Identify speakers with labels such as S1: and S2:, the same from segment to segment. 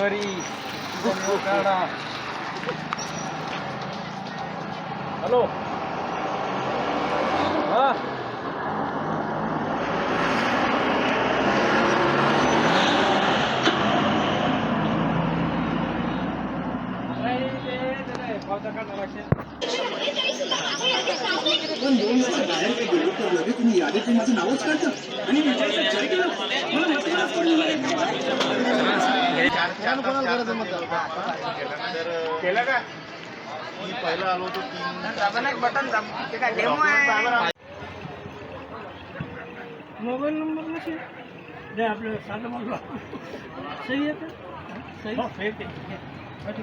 S1: जानेवारी काढा हॅलो हा
S2: पण दोन वाजता बाहेर गेलो तर लगेच तुम्ही यादीतून माझं नावच काढता आणि विचारता मला मटेरियलच पडलेलं आहे
S3: केलं का? मी पहिला आलो होतो तीन
S4: बटन
S5: मोबाईल नंबर नसेल. द्या आपलं साधं मागवा सही आहे का? सही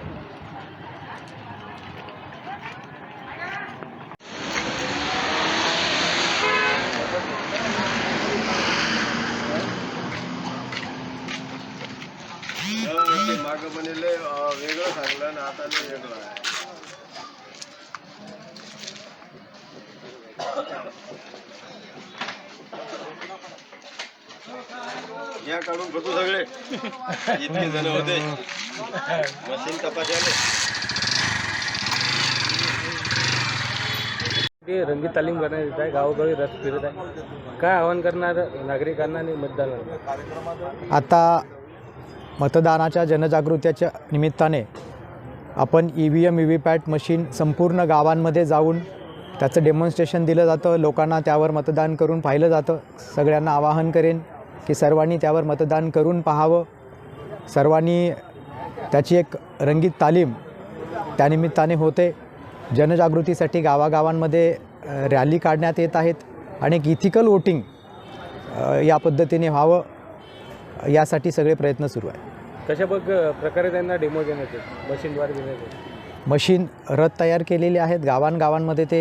S5: ते,
S3: मागं बनले वेगळं सांगलं आणि आता वेगळं आहे. या काढून फोटो सगळे. इतके जण होते. मशीन तपासायला
S1: रंगीत तालीम करण्यात येत आहे गावोगावी रस फिरत आहे. काय आवाहन करणार नागरिकांना आणि मतदारांना?
S6: आता मतदानाच्या जनजागृतीच्या निमित्ताने आपण E V M V V PAT machine संपूर्ण गावांमध्ये जाऊन त्याचं डेमॉन्स्ट्रेशन दिलं जातं. लोकांना त्यावर मतदान करून पाहिलं जातं. सगळ्यांना आवाहन करेन की सर्वांनी त्यावर मतदान करून पाहावं. सर्वांनी त्याची एक रंगीत तालीम त्यानिमित्ताने होते. जनजागृतीसाठी गावागावांमध्ये रॅली काढण्यात येत आहेत. आणि एक इथिकल वोटिंग या पद्धतीने व्हावं. यासाठी सगळे प्रयत्न सुरू आहे
S1: कशा बघ प्रकारे त्यांना डेमो देण्यात येत मशीनद्वारे देण्यात येत.
S6: मशीन रथ तयार केलेले आहेत. गावांगावांमध्ये ते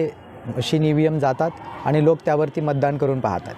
S6: मशीन ई व्ही एम जातात आणि लोक त्यावरती मतदान करून पाहतात.